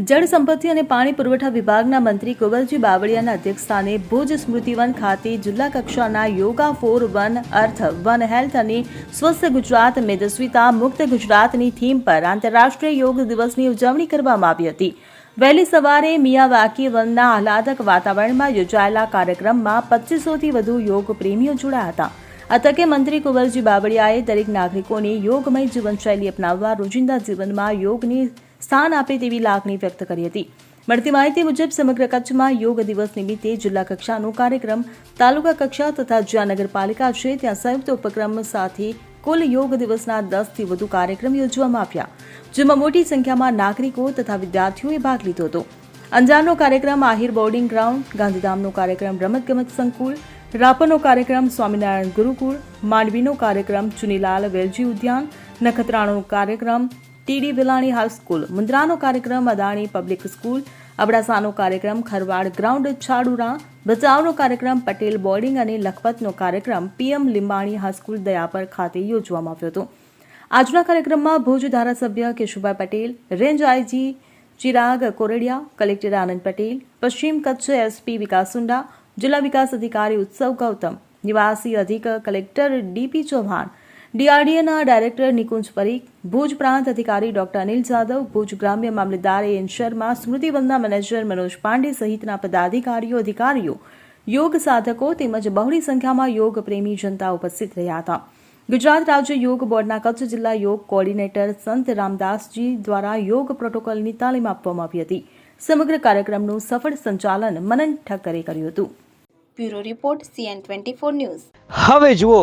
જળ સંપત્તિ અને પાણી પુરવઠા વિભાગના મંત્રી કુંવરજી બાવળિયાના અધ્યક્ષસ્થાને ભુજ સ્મૃતિવન ખાતે જિલ્લા કક્ષાના yoga for one earth one health અને સ્વસ્થ ગુજરાત મેદસ્વીતા મુક્ત ગુજરાતની થીમ પર આંતરરાષ્ટ્રીય યોગ દિવસની ઉજવણી કરવામાં આવી હતી. વહેલી સવારે મિયાવાકી વનના આહલાદક વાતાવરણમાં યોજાયેલા કાર્યક્રમમાં પચીસોથી વધુ યોગ પ્રેમીઓ જોડાયા હતા. આ તકે મંત્રી કુંવરજી બાવળિયાએ દરેક નાગરિકોને યોગમય જીવનશૈલી અપનાવવા રોજિંદા જીવનમાં યોગની સ્થાન આપે તેવી લાગણી વ્યક્ત કરી હતી. મળતી માહિતી મુજબ, સમગ્ર કચ્છમાં યોગ દિવસ નિમિત્તે જિલ્લા કક્ષાનો કાર્યક્રમ, તાલુકા કક્ષા તથા જ્યાં નગરપાલિકા છે. ત્યાં સંયુક્ત ઉપક્રમ સાથે કુલ યોગ દિવસના દસથી વધુ કાર્યક્રમ યોજવામાં આવ્યા, જેમાં મોટી સંખ્યામાં નાગરિકો તથા વિદ્યાર્થીઓએ ભાગ લીધો હતો. અંજારનો કાર્યક્રમ, આહિર બોર્ડિંગ ગ્રાઉન્ડ, ગાંધીધામનો કાર્યક્રમ, રમતગમત સંકુલ, રાપરનો કાર્યક્રમ, સ્વામિનારાયણ ગુરુકુળ, માંડવીનો કાર્યક્રમ, ચુનીલાલ વેલજી ઉદ્યાન નખત્રાણાનો કાર્યક્રમ ટીડી વિલાણી હાઈસ્કૂલ મુન્દ્રાનો કાર્યક્રમ, અદાણી પબ્લિક સ્કૂલ, અબડાસાનો કાર્યક્રમ, ખરવાડ ગ્રાઉન્ડ, છાડુરા, ભચાઉનો કાર્યક્રમ, પટેલ બોર્ડિંગ અને લખપતનો કાર્યક્રમ પીએમ લીંબાણી હાઈસ્કૂલ દયાપર ખાતે યોજવામાં આવ્યો હતો. આજના કાર્યક્રમમાં ભુજ ધારાસભ્ય Keshubhai Patel, range IG Chirag Koradia, collector Anand Patel, પશ્ચિમ કચ્છ એસપી વિકાસ સુંડા, જિલ્લા વિકાસ અધિકારી ઉત્સવ ગૌતમ, નિવાસી અધિક કલેક્ટર ડીપી ચૌહાણ ડીઆરડીએના ડાયરેક્ટર નિકુંજ પરીખ ભુજ પ્રાંત અધિકારી ડોક્ટર અનિલ જાદવ ભુજ ગ્રામ્ય મામલતદાર એન શર્મા સ્મૃતિવંદના મેનેજર મનોજ પાંડે સહિતના પદાધિકારીઓ અધિકારીઓ યોગ સાધકો તેમજ બહોળી સંખ્યામાં યોગ પ્રેમી જનતા ઉપસ્થિત રહ્યા હતા. ગુજરાત રાજ્ય યોગ બોર્ડના કચ્છ જિલ્લા યોગ કોઓર્ડિનેટર સંત રામદાસજી દ્વારા યોગ પ્રોટોકોલની તાલીમ આપવામાં આવી હતી. સમગ્ર કાર્યક્રમનું સફળ સંચાલન મનન ઠક્કરે કર્યું હતું. Bureau report CN twenty four news. હવે જુઓ